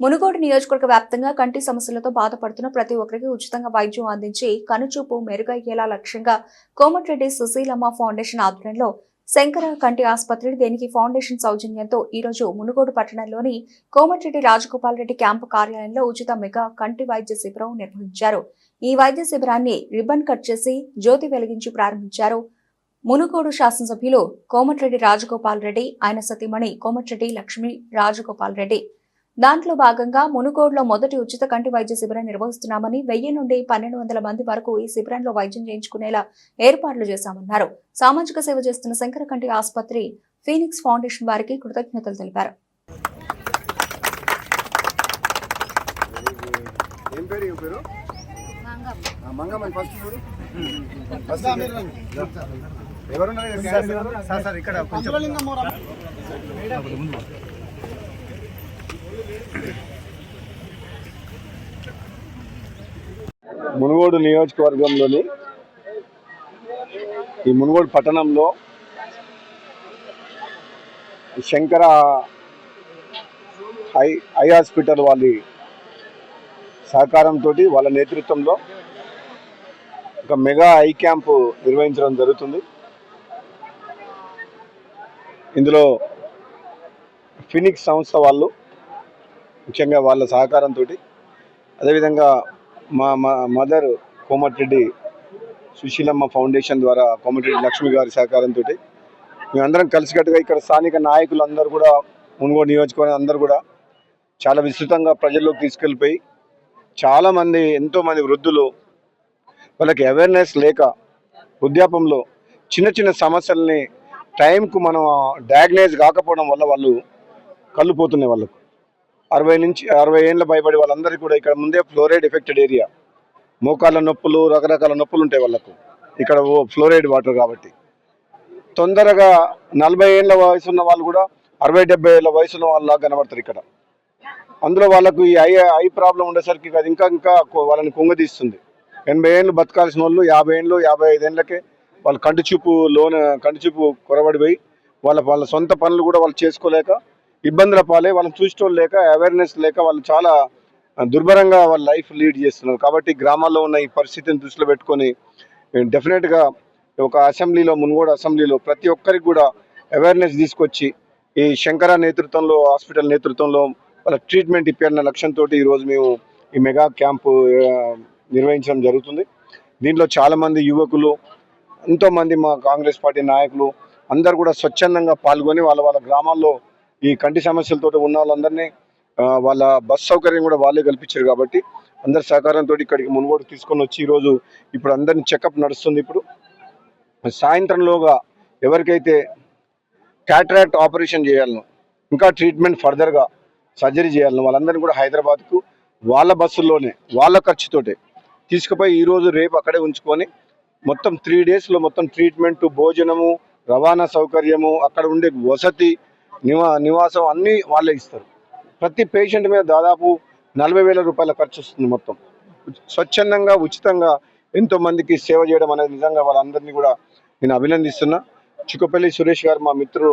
మునుగోడు నియోజకవర్గ వ్యాప్తంగా కంటి సమస్యలతో బాధపడుతున్న ప్రతి ఒక్కరికి ఉచితంగా వైద్యం అందించి కనుచూపు మెరుగయ్యేలా లక్ష్యంగా కోమటిరెడ్డి సుశీలమ్మ ఫౌండేషన్ ఆధ్వర్యంలో శంకర కంటి ఆసుపత్రి దేనికి ఫౌండేషన్ సౌజన్యంతో ఈ రోజు మునుగోడు పట్టణంలోని కోమటిరెడ్డి రాజగోపాల్ రెడ్డి క్యాంపు కార్యాలయంలో ఉచిత మెగా కంటి వైద్య శిబిరం నిర్వహించారు. ఈ వైద్య శిబిరాన్ని రిబ్బన్ కట్ చేసి జ్యోతి వెలిగించి ప్రారంభించారు. మునుగోడు శాసనసభ్యులు కోమటిరెడ్డి రాజగోపాల్ రెడ్డి ఆయన సతీమణి కోమటిరెడ్డి లక్ష్మీ రాజగోపాల్ రెడ్డి దాంట్లో భాగంగా మునుగోడులో మొదటి ఉచిత కంటి వైద్య శిబిరం నిర్వహిస్తున్నామని వెయ్యి నుండి పన్నెండు వందల మంది వరకు ఈ శిబిరంలో వైద్యం చేయించుకునేలా ఏర్పాట్లు చేశామన్నారు. సామాజిక సేవ చేస్తున్న శంకర కంటి ఆసుపత్రి ఫీనిక్స్ ఫౌండేషన్ వారికి కృతజ్ఞతలు తెలిపారు. ఎవరున్నారు ఇక్కడ? సార్ సార్ ఇక్కడ కొంచెం. మునుగోడు నియోజకవర్గంలోని ఈ మునుగోడు పట్టణంలో శంకర ఐ ఐ హాస్పిటల్ వాళ్ళ సహకారంతో వాళ్ళ నేతృత్వంలో ఒక మెగా ఐ క్యాంపు నిర్వహించడం జరుగుతుంది. ఇందులో ఫినిక్స్ సంస్థ వాళ్ళు ముఖ్యంగా వాళ్ళ సహకారంతో అదేవిధంగా మా మా మదర్ కోమటిరెడ్డి సుశీలమ్మ ఫౌండేషన్ ద్వారా కోమటిరెడ్డి లక్ష్మి గారి సహకారంతో మేమందరం కలిసికట్టుగా ఇక్కడ స్థానిక నాయకులు అందరూ కూడా మునుగోడు నియోజకవర్గం అందరూ కూడా చాలా విస్తృతంగా ప్రజల్లోకి తీసుకెళ్ళిపోయి చాలామంది ఎంతోమంది వృద్ధులు వాళ్ళకి అవేర్నెస్ లేక వృద్ధాపంలో చిన్న చిన్న సమస్యల్ని టైంకు మనం డయాగ్నైజ్ కాకపోవడం వల్ల వాళ్ళు కళ్ళు పోతున్నాయి వాళ్ళకు. అరవై నుంచి అరవై ఏళ్ళ భయపడి వాళ్ళందరికీ కూడా ఇక్కడ ముందే ఫ్లోరైడ్ ఎఫెక్టెడ్ ఏరియా. మోకాళ్ళ నొప్పులు రకరకాల నొప్పులు ఉంటాయి వాళ్ళకు. ఇక్కడ ఓ ఫ్లోరైడ్ వాటర్ కాబట్టి. తొందరగా నలభై ఏళ్ళ వయసు ఉన్న వాళ్ళు కూడా అరవై డెబ్బై ఏళ్ళ వయసు ఉన్న వాళ్ళలాగా కనబడతారు ఇక్కడ. అందులో వాళ్ళకు ఈ ఐ ఐ ప్రాబ్లం ఉండేసరికి అది ఇంకా ఇంకా వాళ్ళని కుంగదీస్తుంది. ఎనభై ఏళ్ళు బతకాల్సిన వాళ్ళు యాభై ఏళ్ళు యాభై ఐదు వాళ్ళ కంటి చూపు లోన కంటి చూపు కొరబడిపోయి వాళ్ళ వాళ్ళ సొంత పనులు కూడా వాళ్ళు చేసుకోలేక ఇబ్బందుల పాలే వాళ్ళని చూసేటోళ్ళు లేక అవేర్నెస్ లేక వాళ్ళు చాలా దుర్భరంగా వాళ్ళ లైఫ్ లీడ్ చేస్తున్నారు. కాబట్టి గ్రామాల్లో ఉన్న ఈ పరిస్థితిని దృష్టిలో పెట్టుకొని డెఫినెట్గా ఒక అసెంబ్లీలో మునుగోడు అసెంబ్లీలో ప్రతి ఒక్కరికి కూడా అవేర్నెస్ తీసుకొచ్చి ఈ శంకర నేతృత్వంలో హాస్పిటల్ నేతృత్వంలో వాళ్ళ ట్రీట్మెంట్ ఇప్పారన్న లక్ష్యంతో ఈరోజు మేము ఈ మెగా క్యాంపు నిర్వహించడం జరుగుతుంది. దీంట్లో చాలామంది యువకులు ఎంతోమంది మా కాంగ్రెస్ పార్టీ నాయకులు అందరు కూడా స్వచ్ఛందంగా పాల్గొని వాళ్ళ వాళ్ళ గ్రామాల్లో ఈ కంటి సమస్యలతో ఉన్న వాళ్ళందరినీ వాళ్ళ బస్ సౌకర్యం కూడా వాళ్ళే కల్పించారు కాబట్టి అందరి సహకారంతో ఇక్కడికి మునుగోడు తీసుకొని వచ్చి ఈరోజు ఇప్పుడు అందరిని చెకప్ నడుస్తుంది ఇప్పుడు. సాయంత్రంలోగా ఎవరికైతే క్యాటరాక్ట్ ఆపరేషన్ చేయాలను ఇంకా ట్రీట్మెంట్ ఫర్దర్గా సర్జరీ చేయాలను వాళ్ళందరినీ కూడా హైదరాబాద్కు వాళ్ళ బస్సుల్లోనే వాళ్ళ ఖర్చుతోటే తీసుకుపోయి ఈరోజు రేపు అక్కడే ఉంచుకొని మొత్తం త్రీ డేస్లో మొత్తం ట్రీట్మెంట్ భోజనము రవాణా సౌకర్యము అక్కడ ఉండే వసతి నివా నివాసం అన్నీ వాళ్ళే ఇస్తారు. ప్రతి పేషెంట్ మీద దాదాపు నలభై వేల రూపాయల ఖర్చు వస్తుంది మొత్తం. స్వచ్ఛందంగా ఉచితంగా ఎంతో మందికి సేవ చేయడం అనేది నిజంగా వాళ్ళందరినీ కూడా నేను అభినందిస్తున్నా. చిక్కపల్లి సురేష్ గారు మా మిత్రుడు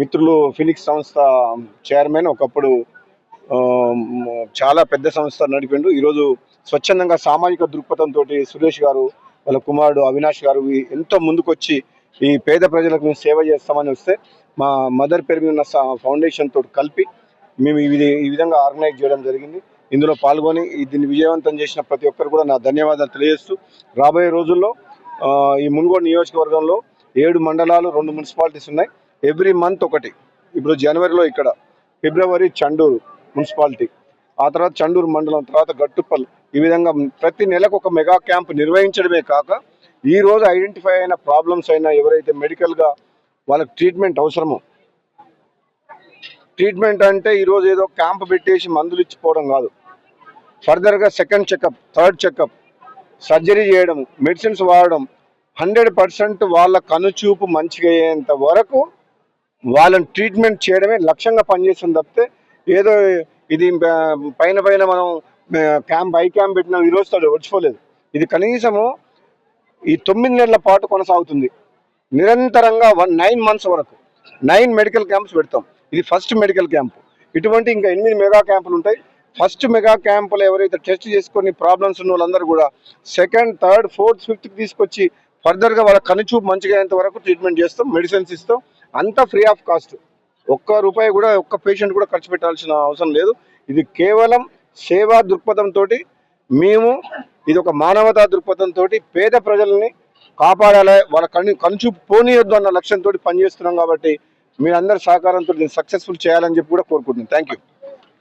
మిత్రులు ఫినిక్స్ సంస్థ చైర్మన్ ఒకప్పుడు చాలా పెద్ద సంస్థ నడిపిండు. ఈరోజు స్వచ్ఛందంగా సామాజిక దృక్పథంతో సురేష్ గారు వాళ్ళ కుమారుడు అవినాష్ గారు ఎంతో ముందుకొచ్చి ఈ పేద ప్రజలకు మేము సేవ చేస్తామని వస్తే మా మదర్ పేరు మీద ఉన్న ఫౌండేషన్ తోటి కలిపి మేము ఇది ఈ విధంగా ఆర్గనైజ్ చేయడం జరిగింది. ఇందులో పాల్గొని దీన్ని విజయవంతం చేసిన ప్రతి ఒక్కరు కూడా నా ధన్యవాదాలు తెలియజేస్తూ రాబోయే రోజుల్లో ఈ మున్గోడు నియోజకవర్గంలో ఏడు మండలాలు రెండు మున్సిపాలిటీస్ ఉన్నాయి. ఎవ్రీ మంత్ ఒకటి ఇప్పుడు జనవరిలో ఇక్కడ ఫిబ్రవరి చండూరు మున్సిపాలిటీ ఆ తర్వాత చండూరు మండలం తర్వాత గట్టుప్పల్ ఈ విధంగా ప్రతి నెలకు ఒక మెగా క్యాంప్ నిర్వహించడమే కాక ఈ రోజు ఐడెంటిఫై అయిన ప్రాబ్లమ్స్ అయినా ఎవరైతే మెడికల్గా వాళ్ళకి ట్రీట్మెంట్ అవసరము. ట్రీట్మెంట్ అంటే ఈరోజు ఏదో క్యాంప్ పెట్టేసి మందులు ఇచ్చిపోవడం కాదు. ఫర్దర్గా second checkup third checkup surgery చేయడం మెడిసిన్స్ వాడడం హండ్రెడ్ పర్సెంట్ వాళ్ళ కనుచూపు మంచిగా అయ్యేంత వరకు వాళ్ళని ట్రీట్మెంట్ చేయడమే లక్ష్యంగా పనిచేస్తుంది తప్పితే ఏదో ఇది పైన పైన మనం క్యాంప్ ఐ క్యాంప్ పెట్టిన ఈ రోజు వచ్చిపోలేదు ఇది కనీసము ఈ తొమ్మిది నెలల పాటు కొనసాగుతుంది. నిరంతరంగా వన్ నైన్ మంత్స్ వరకు. నైన్ మెడికల్ క్యాంప్స్ పెడతాం. ఇది ఫస్ట్ మెడికల్ క్యాంప్ ఇటువంటి ఇంకా ఎనిమిది మెగా క్యాంపులు ఉంటాయి. ఫస్ట్ మెగా క్యాంపులో ఎవరైతే టెస్ట్ చేసుకొని ప్రాబ్లమ్స్ ఉన్న వాళ్ళందరూ కూడా సెకండ్ థర్డ్ ఫోర్త్ ఫిఫ్త్కి తీసుకొచ్చి ఫర్దర్గా వాళ్ళ కనుచూపు మంచిగా అయ్యేంత వరకు ట్రీట్మెంట్ చేస్తాం మెడిసిన్స్ ఇస్తాం. అంతా ఫ్రీ ఆఫ్ కాస్ట్ ఒక్క రూపాయి కూడా ఒక్క పేషెంట్ కూడా ఖర్చు పెట్టాల్సిన అవసరం లేదు. ఇది కేవలం సేవా దృక్పథంతో మేము ఇది ఒక మానవతా దృక్పథంతో పేద ప్రజల్ని కాపాడాలి వాళ్ళ కన్ను కనుచూపు పోనీయొద్దు అన్న లక్ష్యంతో పనిచేస్తున్నాం కాబట్టి మీరందరి సహకారంతో దీన్ని సక్సెస్ఫుల్ చేయాలని చెప్పి కూడా కోరుకుంటున్నాను థ్యాంక్ యూ